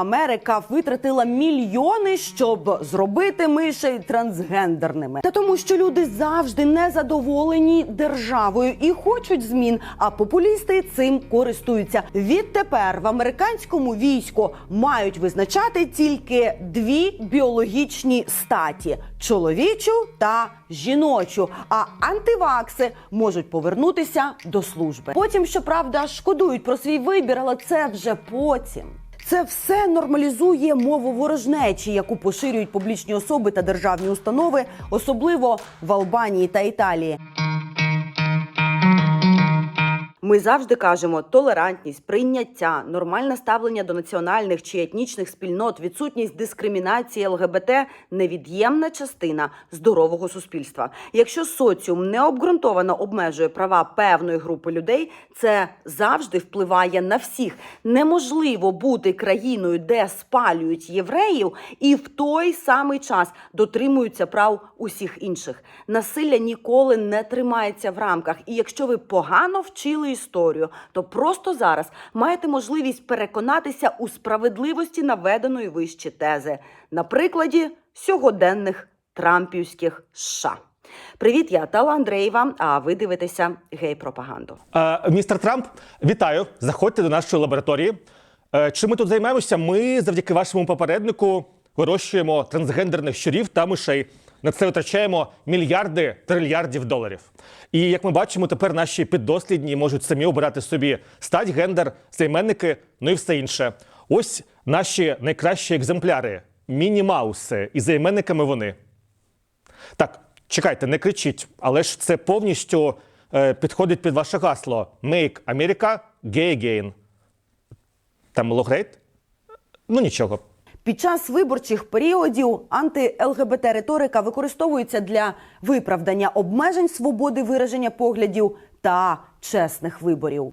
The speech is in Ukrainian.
Америка витратила мільйони, щоб зробити мишей трансгендерними. Та тому, що люди завжди незадоволені державою і хочуть змін. А популісти цим користуються. Відтепер в американському війську мають визначати тільки дві біологічні статі: чоловічу та жіночу. А антивакси можуть повернутися до служби. Потім, щоправда, шкодують про свій вибір, але це вже потім. Це все нормалізує мову ворожнечі, яку поширюють публічні особи та державні установи, особливо в Албанії та Італії. Ми завжди кажемо толерантність, прийняття, нормальне ставлення до національних чи етнічних спільнот, відсутність дискримінації ЛГБТ невід'ємна частина здорового суспільства. Якщо соціум необґрунтовано обмежує права певної групи людей, це завжди впливає на всіх. Неможливо бути країною, де спалюють євреїв, і в той самий час дотримуються прав усіх інших. Насилля ніколи не тримається в рамках. І якщо ви погано вчили історію, то просто зараз маєте можливість переконатися у справедливості наведеної вище тези на прикладі сьогоденних трампівських США. Привіт, я Тала Андреєва. А ви дивитеся гей-пропаганду. Е, Містер Трамп, вітаю! Заходьте до нашої лабораторії. Е, Чим ми тут займаємося? Ми завдяки вашому попереднику вирощуємо трансгендерних щурів та мишей. На це витрачаємо мільярди трильярдів доларів. І як ми бачимо, тепер наші піддослідні можуть самі обирати собі стать, гендер, займенники, ну і все інше. Ось наші найкращі екземпляри міні-мауси, і займенниками вони. Так, чекайте, не кричіть, але ж це повністю е, підходить під ваше гасло Make America Gay Again. Там логрейт? Ну нічого. Під час виборчих періодів анти-ЛГБТ риторика використовується для виправдання обмежень свободи вираження поглядів та чесних виборів.